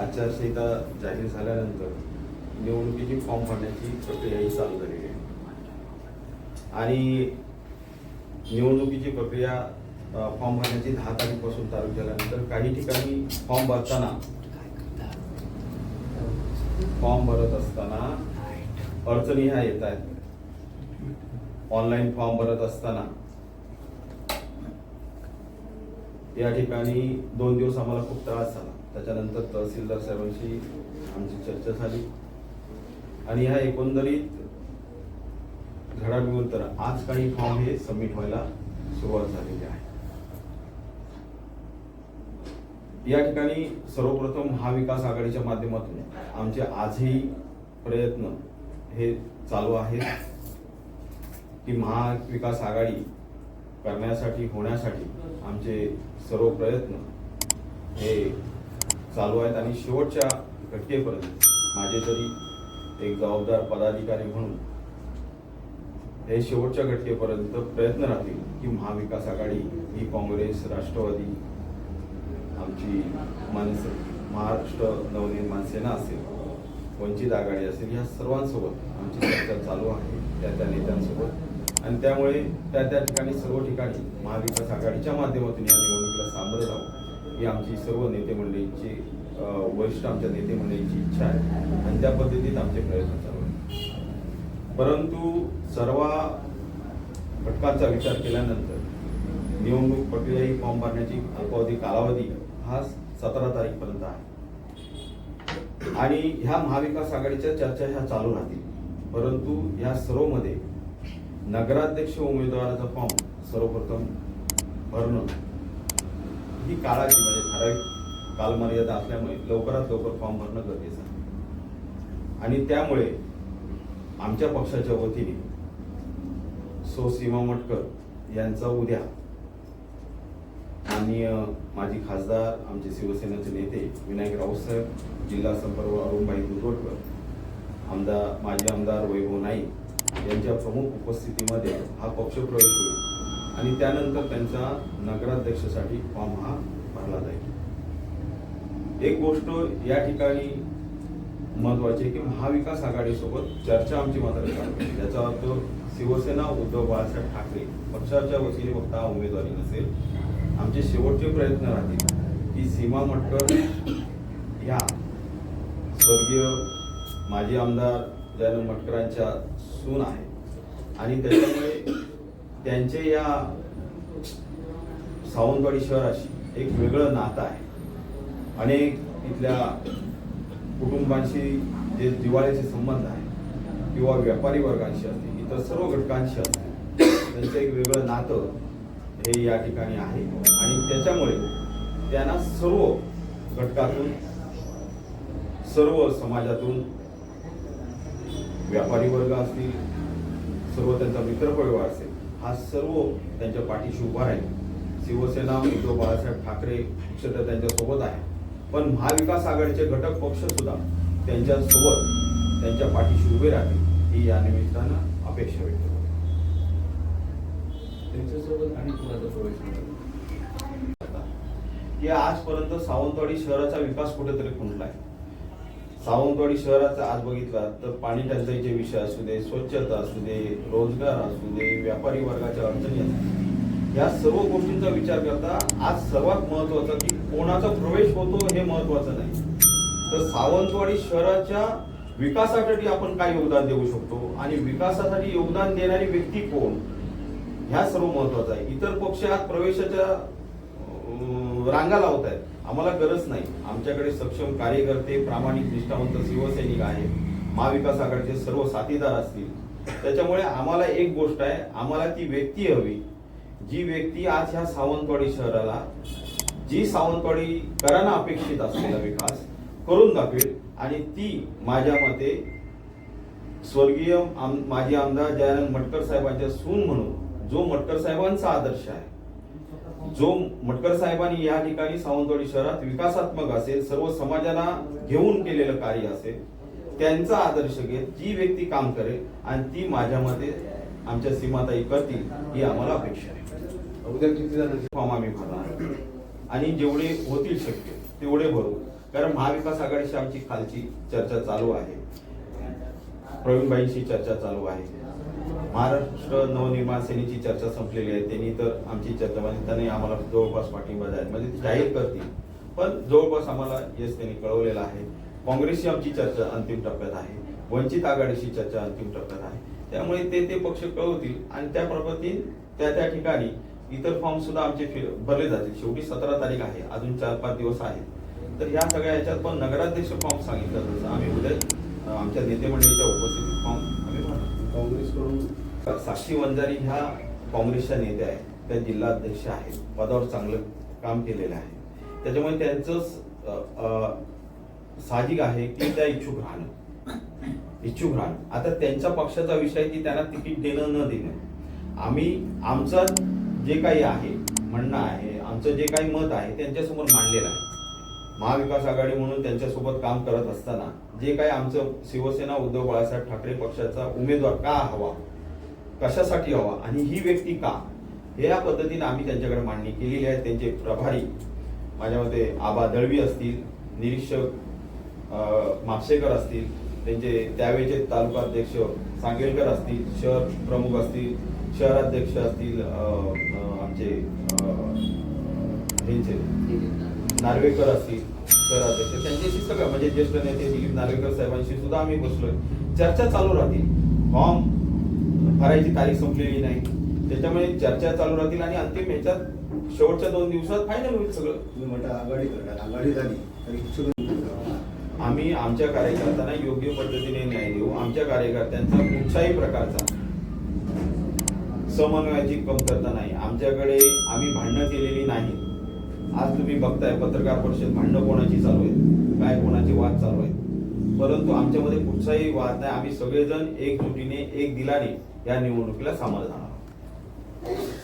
आचारसंहिता जाहीर झाल्यानंतर निवडणुकीची फॉर्म भरण्याची प्रक्रियाही चालू झालेली आहे. आणि निवडणुकीची प्रक्रिया फॉर्म भरण्याची दहा तारीखपासून चालू झाल्यानंतर काही ठिकाणी फॉर्म भरताना फॉर्म भरत असताना अडचणी ह्या येत आहेत. ऑनलाईन फॉर्म भरत असताना या ठिकाणी दोन दिवस आम्हाला खूप त्रास झाला. त्याच्यानंतर तहसीलदार साहेबांशी आमची चर्चा झाली. आणि ह्या एकंदरीत घडामोडीनंतर आज काही फॉर्म हे सबमिट व्हायला सुरुवात झालेली आहे. या ठिकाणी सर्वप्रथम महाविकास आघाडीच्या माध्यमातून आमचे आजही प्रयत्न हे चालू आहेत की महाविकास आघाडी करण्यासाठी होण्यासाठी आमचे सर्व प्रयत्न हे चालू आहेत आणि शेवटच्या घटकेपर्यंत माझे तरी एक जबाबदार पदाधिकारी म्हणून हे शेवटच्या घटकेपर्यंत प्रयत्न राहतील की महाविकास आघाडी ही काँग्रेस राष्ट्रवादी आमची माणसं महाराष्ट्र नवनिर्माण सेना असेल वंचित आघाडी असेल या सर्वांसोबत आमची चर्चा चालू आहे त्या त्या नेत्यांसोबत. आणि त्यामुळे त्या त्या ठिकाणी सर्व ठिकाणी महाविकास आघाडीच्या माध्यमातून या निवडणुकीला सामोरं जावं ही आमची सर्व नेते मंडळींची वरिष्ठ आमच्या नेते मंडळींची इच्छा आहे. आणि त्या पद्धतीत आमचे प्रयत्न चालू आहेत. परंतु सर्व घटकांचा विचार केल्यानंतर निवडणूक प्रक्रिया ही फॉर्म भरण्याची अल्पावधी कालावधी हा सतरा तारीखपर्यंत आहे. आणि ह्या महाविकास आघाडीच्या चर्चा ह्या चालू राहतील. परंतु ह्या सर्वमध्ये नगराध्यक्ष उमेदवाराचा फॉर्म सर्वप्रथम भरणं ही काळाची म्हणजे ठराविक कालमर्यादा असल्यामुळे लवकरात लवकर फॉर्म भरणं गरजेचं आहे. आणि त्यामुळे आमच्या पक्षाच्या वतीने सो सीमा मटकर यांचा उद्या माननीय माजी खासदार आमचे शिवसेनेचे नेते विनायक राऊतसाहेब जिल्हा संपर्क अरुणभाई दुधोटकर आमदार माजी आमदार वैभव नाईक यांच्या प्रमुख उपस्थितीमध्ये हा पक्षप्रवेश होईल. आणि त्यानंतर त्यांचा नगराध्यक्षासाठी फॉर्म हा भरला जाईल. एक गोष्ट या ठिकाणी महत्वाची आहे की महाविकास आघाडीसोबत चर्चा आमची मात्र चालू याचा अर्थ शिवसेना उद्धव बाळासाहेब ठाकरे पक्षाच्या वतीने फक्त हा उमेदवारी नसेल आमचे शेवटचे प्रयत्न राहतील की सीमा मटकर या स्वर्गीय माजी आमदार जयन मटकरांच्या सून आहे. आणि त्याच्यामुळे त्यांचे या सावंतवाडी शहराशी एक वेगळं नातं आहे. अनेक इथल्या कुटुंबांशी जे दिवाळीचे संबंध आहे किंवा व्यापारी वर्गांशी असतील इतर सर्व घटकांशी असतील त्यांचं एक वेगळं नातं हे या ठिकाणी आहे. आणि त्याच्यामुळे त्यांना सर्व घटकातून सर्व समाजातून व्यापारी वर्ग असतील सर्व त्यांचा मित्रपरिवार असेल हा सर्व त्यांच्या पाठीशी उभा राहील. शिवसेना उद्धव बाळासाहेब ठाकरे पक्ष तर त्यांच्यासोबत आहे. पण महाविकास आघाडीचे घटक पक्ष सुद्धा त्यांच्यासोबत त्यांच्या पाठीशी उभे राहतील ही या निमित्तानं अपेक्षा व्यक्त करतो. त्यांच्यासोबत आणि कुणाचा प्रवेश होणार? की आजपर्यंत सावंतवाडी शहराचा विकास कुठेतरी खुंटलाय. सावंतवाडी शहराचा आज बघितला तर पाणी टंचाईचे विषय असू दे स्वच्छता असू दे रोजगार असू दे व्यापारी वर्गाच्या अडचणी असू दे. या सर्व गोष्टींचा विचार करता आज सर्वात महत्वाचं की कोणाचा प्रवेश होतो हे महत्वाचं नाही. तर सावंतवाडी शहराच्या विकासासाठी आपण काय योगदान देऊ शकतो आणि विकासासाठी योगदान देणारी व्यक्ती कोण? ह्या सर्व महत्वाचं आहे. इतर पक्ष आज प्रवेशाच्या रांगा लावत आहेत आम्हाला गरज नाही. आमच्याकडे सक्षम कार्यकर्ते प्रामाणिक निष्ठावंत शिवसैनिक आहेत. महाविकास आघाडीचे सर्व साथीदार असतील. त्याच्यामुळे आम्हाला एक गोष्ट आहे. आम्हाला ती व्यक्ती हवी. जी व्यक्ती आज ह्या सावंतवाडी शहराला जी सावंतवाडी करांना अपेक्षित असलेला विकास करून दाखवेल. आणि ती माझ्या मते स्वर्गीय आम, माजी आमदार जयानंद मटकर साहेबांच्या सून म्हणून जो मटकर साहेबांचा आदर्श आहे जो मटकर साहेबांनी या ठिकाणी सावंतवाडी शहरात विकासात्मक असेल सर्व समाजाला घेऊन केलेलं कार्य असेल त्यांचा आदर्श घेत जी व्यक्ती काम करेल आणि ती माझ्या मते आमच्या सीमाताई करतील ही आम्हाला अपेक्षा आहे. उद्या किती जणांची फॉर्म आम्ही भरणार आणि जेवढे होतील शक्य तेवढे भरू. कारण महाविकास आघाडीशी आमची खालची चर्चा चालू आहे. प्रवीणबाईंशी चर्चा चालू आहे. महाराष्ट्र नवनिर्माण सेनेची चर्चा संपलेली आहे. त्यांनी तर आमची चर्चा म्हणजे त्यांनी आम्हाला जवळपास पाठिंबा द्याल म्हणजे ते जाहीर करतील. पण जवळपास आम्हाला यश त्यांनी कळवलेलं आहे. काँग्रेसची आमची चर्चा अंतिम टप्प्यात आहे. वंचित आघाडीची चर्चा अंतिम टप्प्यात आहे. त्यामुळे ते ते पक्ष कळवतील आणि त्या त्या त्या ठिकाणी इतर फॉर्म सुद्धा आमचे भरले जातील. शेवटी सतरा तारीख आहे. अजून चार पाच दिवस आहेत. तर ह्या सगळ्या याच्यात पण नगराध्यक्ष फॉर्म सांगितलं. जसं आम्ही उद्या आमच्या नेते मंडळीच्या उपस्थितीत फॉर्म आम्ही भरणार. काँग्रेसकडून साक्षी वंजारी ह्या काँग्रेसच्या नेत्या आहेत. त्या जिल्हाध्यक्ष आहेत. पदावर चांगलं काम केलेलं आहे. त्याच्यामुळे त्यांचं साहजिक आहे की त्या इच्छुक राहणं. इच्छुक राहणं. आता त्यांच्या पक्षाचा विषय की त्यांना तिकीट देणं न देणं. आम्ही आमचं जे काही आहे म्हणणं आहे आमचं जे काही मत आहे त्यांच्यासमोर मांडलेलं आहे. महाविकास आघाडी म्हणून त्यांच्यासोबत काम करत असताना जे काही आमचं शिवसेना उद्धव बाळासाहेब ठाकरे पक्षाचा उमेदवार का हवा? कशासाठी हवा? आणि ही व्यक्ती का? हे या पद्धतीने आम्ही त्यांच्याकडे मांडणी केलेली आहे. त्यांचे प्रभारी माझ्या मते आबा दळवी असतील निरीक्षक अं, म्हापसेकर असतील त्यांचे त्यावेळेचे तालुका अध्यक्ष सांगेलकर असतील शहर प्रमुख असतील शहराध्यक्ष असतील आमचे त्यांचे नार्वेकर असतील शहराध्यक्ष. त्यांच्याशी सगळं म्हणजे ज्येष्ठ नेते दिलीप नार्वेकर साहेबांशी सुद्धा आम्ही बसलोय. चर्चा चालू राहतील. फॉर्म भरायची तारीख संपलेली नाही. त्याच्यामुळे चर्चा चालू राहतील आणि अंतिम ह्याच्यात शेवटच्या दोन दिवसात फायनल होईल सगळं. तुम्ही म्हणता आघाडी करणार आघाडी झाली तर आम्ही आमच्या कार्यकर्त्यांना योग्य पद्धतीने न्याय देऊ. आमच्या कार्यकर्त्यांचा कुठच्याही प्रकारचा समन्वयाची कमतरता नाही. आमच्याकडे आम्ही भांडणं केलेली नाही. आज तुम्ही बघताय पत्रकार परिषद भांडणं कोणाची चालू आहेत? काय कोणाचे वाद चालू आहेत? परंतु आमच्यामध्ये कुठचाही वाद नाही. आम्ही सगळेजण एकजुटीने एक दिलाने या निवडणुकीला सामोरं जाणार आहोत.